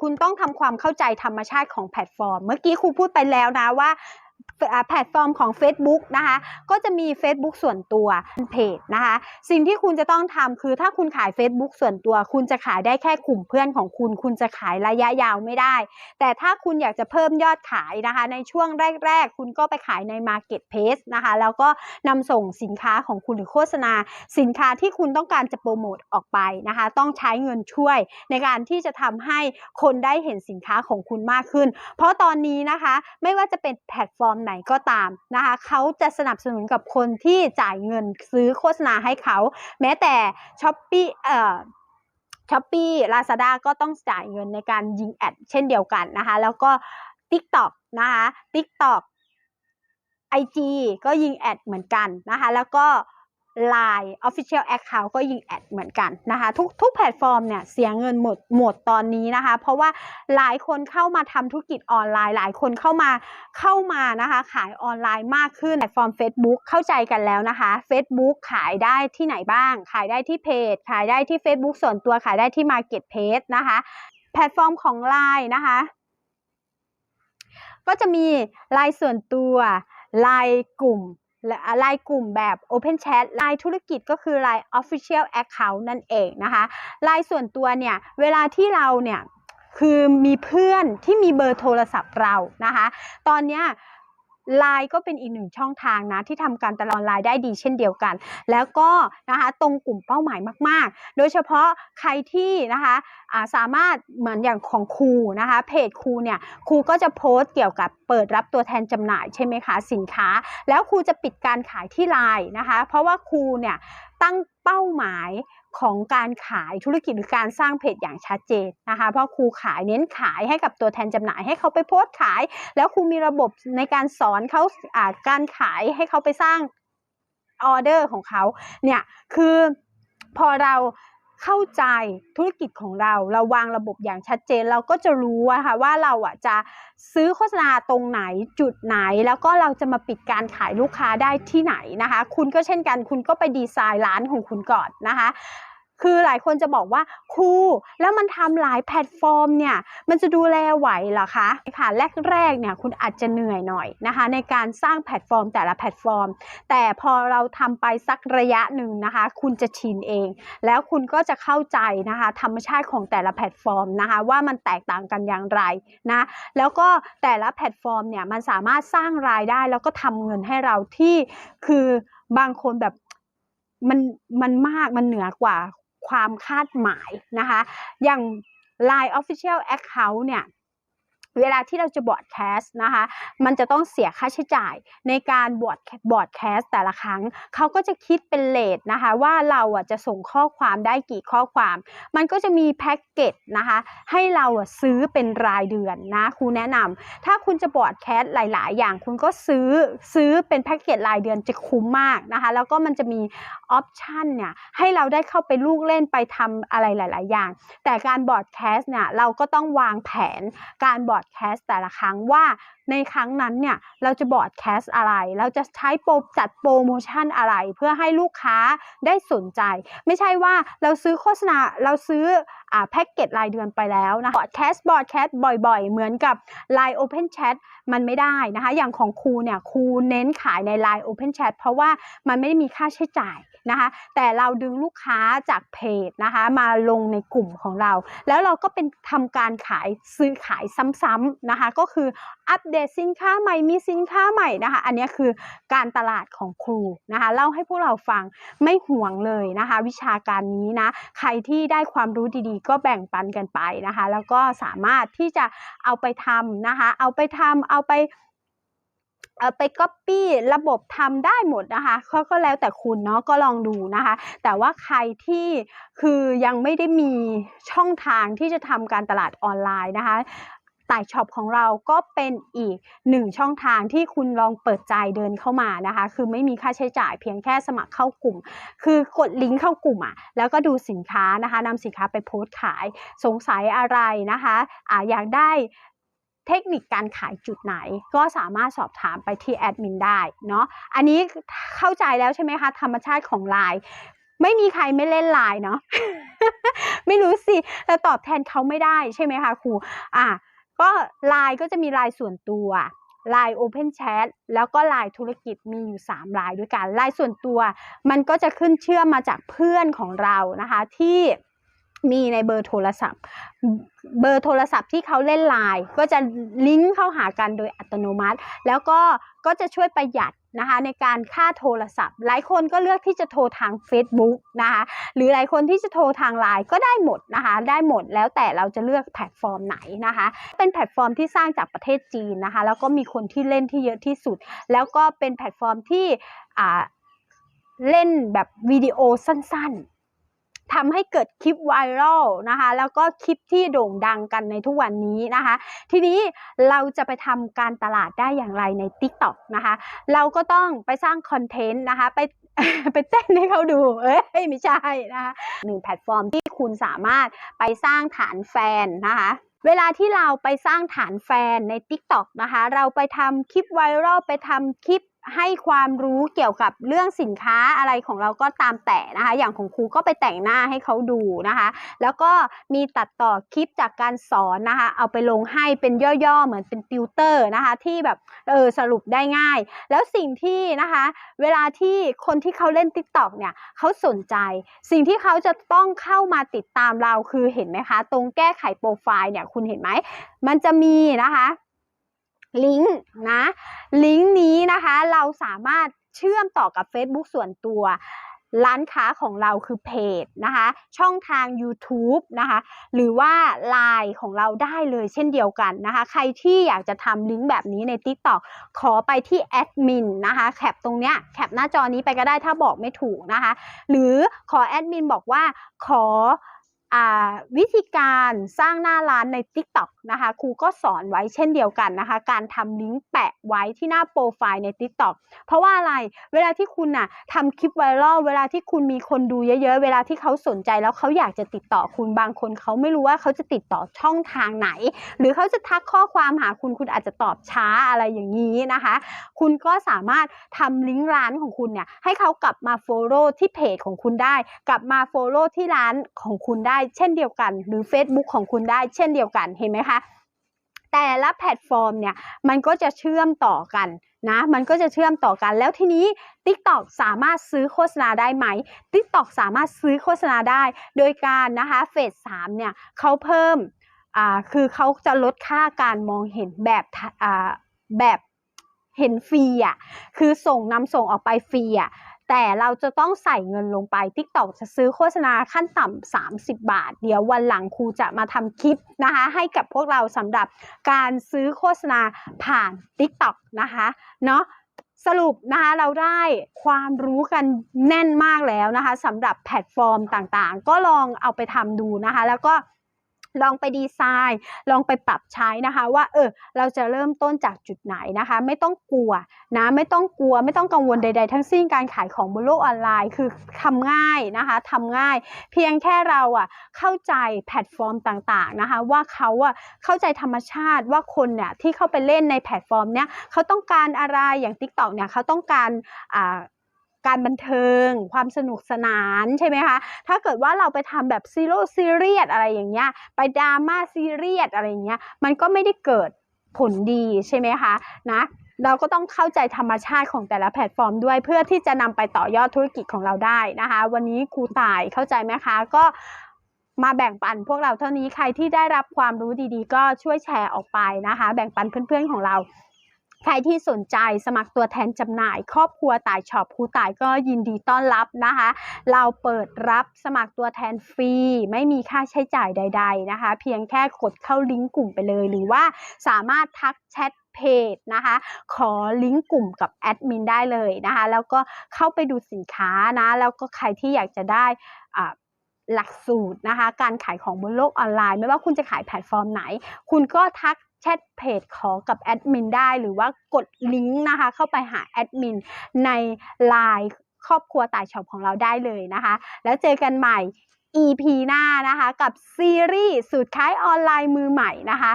คุณต้องทำความเข้าใจธรรมชาติของแพลตฟอร์ม เมื่อกี้ครูพูดไปแล้วนะว่าอ่า แพลตฟอร์มของ Facebook นะคะ ก็จะมี Facebook ส่วนตัวเพจนะคะ สิ่งที่คุณจะต้องทำคือถ้าคุณขาย Facebook ส่วนตัว คุณจะขายได้แค่กลุ่มเพื่อนของคุณ คุณจะขายระยะยาวไม่ได้ แต่ถ้าคุณอยากจะเพิ่มยอดขายนะคะ ในช่วงแรก ๆ คุณก็ไปขายใน Marketplace นะคะ แล้วก็นำส่งสินค้าของคุณหรือโฆษณา สินค้าที่คุณต้องการจะโปรโมทออกไปนะคะ ต้องใช้เงินช่วยในการที่จะทำให้คนได้เห็นสินค้าของคุณมากขึ้น เพราะตอนนี้นะคะ ไม่ว่าจะเป็นแพลตฟอร์มไหนก็ตามนะคะเขาจะสนับสนุนกับคนที่จ่ายเงินซื้อโฆษณาให้เขา แม้แต่ช้อปปี้เอ่อช้อปปี้ลาซาด้าก็ต้องจ่ายเงินในการยิงแอดเช่นเดียวกันนะคะ แล้วก็ TikTok นะคะ TikTok IG ก็ยิงแอดเหมือนกันนะคะ แล้วก็ Line Official Account ก็ยิงแอดเหมือนกันนะคะทุกทุกแพลตฟอร์มเนี่ยเสียเงินหมดหมดตอนนี้นะคะ เพราะว่าหลายคนเข้ามาทำธุรกิจออนไลน์ หลายคนเข้ามาเข้ามานะคะขายออนไลน์มากขึ้นแพลตฟอร์ม Facebook เข้าใจกันแล้วนะคะ Facebook ขายได้ที่ไหนบ้าง ขายได้ที่เพจ ขายได้ที่ Facebook ส่วนตัวขายได้ที่ Marketplace นะคะ แพลตฟอร์มของ Line นะคะ ก็จะมีไลน์ส่วนตัวไลน์กลุ่ม และไลน์กลุ่มแบบ Open Chat ไลน์ธุรกิจก็คือไลน์ Official Account นั่นเองนะคะไลน์ส่วนตัวเนี่ย เวลาที่เราเนี่ย คือมีเพื่อนที่มีเบอร์โทรศัพท์เรานะคะ ตอนเนี้ย ไลน์ก็เป็นอีกหนึ่งช่องทางนะที่ทำการตลาดออนไลน์ได้ดีเช่นเดียวกัน แล้วก็นะคะตรงกลุ่มเป้าหมายมาก ๆ โดยเฉพาะใครที่นะคะาสามารถเหมือนอย่างของครูนะคะเพจครูเนี่ยครูก็จะโพสต์เกี่ยวกับเปิดรับตัวแทนจำหน่ายใช่ไหมคะสินค้า แล้วครูจะปิดการขายที่ไลน์นะคะ เพราะว่าครูเนี่ย ตั้งเป้าหมายของการขายธุรกิจหรือการสร้างเพจอย่างชัดเจนนะคะ เพราะครูขายเน้นขายให้กับตัวแทนจำหน่ายให้เขาไปโพสต์ขาย แล้วครูมีระบบในการสอนเขาาการขายให้เขาไปสร้างออเดอร์ของเขาเนี่ยคือพอเรา เข้าใจธุรกิจของเรา เราวางระบบอย่างชัดเจนเราก็จะรู้อะค่ะว่าเราอะจะซื้อโฆษณาตรงไหนจุดไหน แล้วก็เราจะมาปิดการขายลูกค้าได้ที่ไหนนะคะ คุณก็เช่นกัน คุณก็ไปดีไซน์ร้านของคุณก่อนนะคะ คือหลายคนจะบอกว่าครูแล้วมันทำหลายแพลตฟอร์มเนี่ยมันจะดูแลไหวเหรอคะค่ะแรกๆเนี่ยคุณอาจจะเหนื่อยหน่อยนะคะ ในการสร้างแพลตฟอร์มแต่ละแพลตฟอร์ม แต่พอเราทำไปสักระยะหนึ่งนะคะ คุณจะชินเอง แล้วคุณก็จะเข้าใจนะคะ ธรรมชาติของแต่ละแพลตฟอร์มนะคะ ว่ามันแตกต่างกันอย่างไรนะแล้วก็แต่ละแพลตฟอร์มเนี่ยมันสามารถสร้างรายได้แล้วก็ทำเงินให้เราที่คือบางคนแบบมันมันมากมันเหนือกว่า ความคาดหมายนะคะ อย่าง Line Official Account เนี่ย เวลาที่เราจะบอร์ดแคสต์นะคะ มันจะต้องเสียค่าใช้จ่ายในการบอร์ดบอร์ดแคสต์แต่ละครั้ง เขาก็จะคิดเป็นเลทนะคะ ว่าเราอะจะส่งข้อความได้กี่ข้อความ มันก็จะมีแพ็กเกจนะคะ ให้เราอะซื้อเป็นรายเดือนนะครูแนะนำถ้าคุณจะบอร์ดแคสต์หลาย ๆ อย่างคุณก็ซื้อซื้อเป็นแพ็กเกจรายเดือนจะคุ้มมากนะคะ แล้วก็มันจะมีออปชันเนี่ยให้เราได้เข้าไปลูกเล่นไปทำอะไรหลาย ๆ อย่าง แต่การบอร์ดแคสต์เนี่ยเราก็ต้องวางแผนการบอร์ดแคสต์แต่ละครั้งว่าในครั้งนั้นเนี่ยเราจะบอร์ดแคสต์อะไร เราจะใช้โปรจัดโปรโมชั่นอะไร เพื่อให้ลูกค้าได้สนใจ ไม่ใช่ว่าเราซื้อโฆษณาเราซื้ออ่าแพ็กเกจรายเดือนไปแล้วนะบอร์ดแคสต์บอร์ดแคสต์บ่อยๆ เหมือนกับ Line Open Chat มันไม่ได้นะคะ อย่างของครูเนี่ยครูเน้นขายใน Line Open Chat เพราะว่ามันไม่ได้มีค่าใช้จ่าย นะคะ แต่เราดึงลูกค้าจากเพจนะคะ มาลงในกลุ่มของเรา แล้วเราก็เป็นทำการขายซื้อขายซ้ำๆนะคะ ก็คืออัปเดตสินค้าใหม่มีสินค้าใหม่นะคะ อันนี้คือการตลาดของครูนะคะเล่าให้พวกเราฟังไม่ห่วงเลยนะคะ วิชาการนี้นะ ใครที่ได้ความรู้ดีๆ ก็แบ่งปันกันไปนะคะ แล้วก็สามารถที่จะเอาไปทำนะคะ เอาไปทำเอาไป ไปก๊อปปี้ระบบทำได้หมดนะคะก็ก็แล้วแต่คุณเนาะก็ลองดูนะคะ แต่ว่าใครที่คือยังไม่ได้มีช่องทางที่จะทำการตลาดออนไลน์นะคะต่ายช็อปของเราก็เป็นอีกหนึ่งช่องทางที่คุณลองเปิดใจเดินเข้ามานะคะ คือไม่มีค่าใช้จ่ายเพียงแค่สมัครเข้ากลุ่ม คือกดลิงก์เข้ากลุ่มอะ แล้วก็ดูสินค้านะคะนำสินค้าไปโพสต์ขาย สงสัยอะไรนะคะอ่าอยากได้ เทคนิคการขายจุดไหน ก็สามารถสอบถามไปที่แอดมินได้เนาะอันนี้เข้าใจแล้วใช่ไหมคะ ธรรมชาติของไลน์ไม่มีใครไม่เล่นไลน์เนาะไม่รู้สิเราตอบแทนเขาไม่ได้ใช่ไหมคะครูอะก็ไลน์ก็จะมีไลน์ส่วนตัว Line Open Chat แล้วก็ Line ธุรกิจมีอยู่3 Line ด้วยกัน Line ส่วนตัว มันก็จะขึ้นเชื่อมมาจากเพื่อนของเรานะคะที่ มีในเบอร์โทรศัพท์ เบอร์โทรศัพท์ที่เขาเล่นไลน์ก็จะลิงก์เข้าหากันโดยอัตโนมัติ แล้วก็ก็จะช่วยประหยัดนะคะในการค่าโทรศัพท์ หลายคนก็เลือกที่จะโทรทาง Facebook นะคะหรือหลายคนที่จะโทรทางไลน์ก็ได้หมดนะคะได้หมดแล้วแต่เราจะเลือกแพลตฟอร์มไหนนะคะ เป็นแพลตฟอร์มที่สร้างจากประเทศจีนนะคะแล้วก็มีคนที่เล่นที่เยอะที่สุด แล้วก็เป็นแพลตฟอร์มที่เล่นแบบวิดีโอสั้นๆ ทำให้เกิดคลิปไวรัลนะคะ แล้วก็คลิปที่โด่งดังกันในทุกวันนี้นะคะ ทีนี้เราจะไปทำการตลาดได้อย่างไรใน TikTok นะคะ เราก็ต้องไปสร้างคอนเทนต์นะคะ ไปไปเต้นให้เขาดู เอ้ยไม่ใช่นะคะหนึ่งแพลตฟอร์มที่คุณสามารถไปสร้างฐานแฟนนะคะเวลาที่เราไปสร้างฐานแฟนใน TikTok นะคะ เราไปทำคลิปไวรัลไปทำคลิป ให้ความรู้เกี่ยวกับเรื่องสินค้าอะไรของเราก็ตามแต่นะคะ อย่างของครูก็ไปแต่งหน้าให้เขาดูนะคะ แล้วก็มีตัดต่อคลิปจากการสอนนะคะ เอาไปลงให้เป็นย่อๆ เหมือนเป็นติวเตอร์นะคะ ที่แบบเออสรุปได้ง่าย แล้วสิ่งที่นะคะ เวลาที่คนที่เขาเล่น TikTok เนี่ยเขาสนใจ สิ่งที่เขาจะต้องเข้ามาติดตามเราคือเห็นไหมคะ ตรงแก้ไขโปรไฟล์เนี่ยคุณเห็นไหมมันจะมีนะคะ ลิงก์นะลิงก์นี้นะคะเราสามารถเชื่อมต่อกับ Facebook ส่วนตัว ร้านค้าของเราคือเพจนะคะ ช่องทาง YouTube นะคะ หรือว่า Line ของเราได้เลยเช่นเดียวกันนะคะ ใครที่อยากจะทำลิงก์แบบนี้ใน TikTok ขอไปที่แอดมินนะคะ แคปตรงเนี้ยแคปหน้าจอนี้ไปก็ได้ถ้าบอกไม่ถูกนะคะ หรือขอแอดมินบอกว่าขอ วิธีการสร้างหน้าร้านใน TikTok นะคะครูก็สอนไว้เช่นเดียวกันนะคะ การทำลิงก์แปะไว้ที่หน้าโปรไฟล์ใน TikTok เพราะว่าอะไรเวลาที่คุณน่ะทำคลิปไวรัลเวลาที่คุณมีคนดูเยอะๆ เวลาที่เขาสนใจแล้วเขาอยากจะติดต่อคุณบางคนเขาไม่รู้ว่าเขาจะติดต่อช่องทางไหน หรือเขาจะทักข้อความหาคุณคุณอาจจะตอบช้าอะไรอย่างนี้นะคะ คุณก็สามารถทำลิงก์ร้านของคุณเนี่ยให้เขากลับมาโฟโล่ที่เพจของคุณได้ กลับมาโฟโล่ที่ร้านของคุณได้เช่นเดียวกัน หรือ Facebook ของคุณได้เช่นเดียวกันเห็นไหมคะแต่ละแพลตฟอร์มเนี่ยมันก็จะเชื่อมต่อกันนะมันก็จะเชื่อมต่อกันแล้วทีนี้ TikTok สามารถซื้อโฆษณาได้ไหม TikTok สามารถซื้อโฆษณาได้ โดยการนะคะเฟสสามเนี่ยเขาเพิ่มอ่าคือเขาจะลดค่าการมองเห็นแบบอ่าแบบเห็นฟรีอะคือส่งนำส่งออกไปฟรีอะ แต่เราจะต้องใส่เงินลงไป TikTok จะซื้อโฆษณาขั้นต่ำ30 บาท เดี๋ยววันหลังครูจะมาทำคลิปนะคะให้กับพวกเราสำหรับการซื้อโฆษณาผ่าน TikTok นะคะเนาะสรุปนะคะเราได้ความรู้กันแน่นมากแล้วนะคะสำหรับแพลตฟอร์มต่างๆ ก็ลองเอาไปทำดูนะคะ แล้วก็ ลองไปดีไซน์ ลองไปปรับใช้นะคะ ว่าเออเราจะเริ่มต้นจากจุดไหนนะคะ ไม่ต้องกลัวนะไม่ต้องกลัว ไม่ต้องกังวลใด ๆ ทั้งสิ้นการขายของบนโลกออนไลน์คือทำง่ายนะคะทำง่าย เพียงแค่เราอะเข้าใจแพลตฟอร์มต่างๆนะคะ ว่าเขาอะเข้าใจธรรมชาติว่าคนเนี่ยที่เข้าไปเล่นในแพลตฟอร์มเนี้ยเขาต้องการอะไรอย่าง TikTok เนี่ยเขาต้องการอ่า การบันเทิง ความสนุกสนานใช่ไหมคะ ถ้าเกิดว่าเราไปทำแบบซีโร่ซีเรียสอะไรอย่างเงี้ย ไปดราม่าซีเรียสอะไรอย่างเงี้ย มันก็ไม่ได้เกิดผลดีใช่ไหมคะนะเราก็ต้องเข้าใจธรรมชาติของแต่ละแพลตฟอร์มด้วยเพื่อที่จะนำไปต่อยอดธุรกิจของเราได้นะคะ วันนี้ครูต่ายเข้าใจไหมคะ ก็มาแบ่งปันพวกเราเท่านี้ใครที่ได้รับความรู้ดีๆ ก็ช่วยแชร์ออกไปนะคะ แบ่งปันเพื่อนๆของเรา ใครที่สนใจสมัครตัวแทนจำหน่าย ครอบครัวต่ายช็อปครูต่ายก็ยินดีต้อนรับนะคะ เราเปิดรับสมัครตัวแทนฟรี ไม่มีค่าใช้จ่ายใด ๆนะคะ เพียงแค่กดเข้าลิงก์กลุ่มไปเลย หรือว่าสามารถทักแชทเพจนะคะขอลิงก์กลุ่มกับแอดมินได้เลยนะคะ แล้วก็เข้าไปดูสินค้านะ แล้วก็ใครที่อยากจะได้อ่าหลักสูตรนะคะ การขายของบนโลกออนไลน์ ไม่ว่าคุณจะขายแพลตฟอร์มไหน คุณก็ทัก แชทเพจขอกับแอดมินได้หรือว่ากดลิงก์นะคะเข้าไปหาแอดมินใน Line ครอบครัวต่ายช็อปของเราได้เลยนะคะ แล้วเจอกันใหม่ EP หน้านะคะ กับซีรีส์สูตรขายออนไลน์มือใหม่นะคะ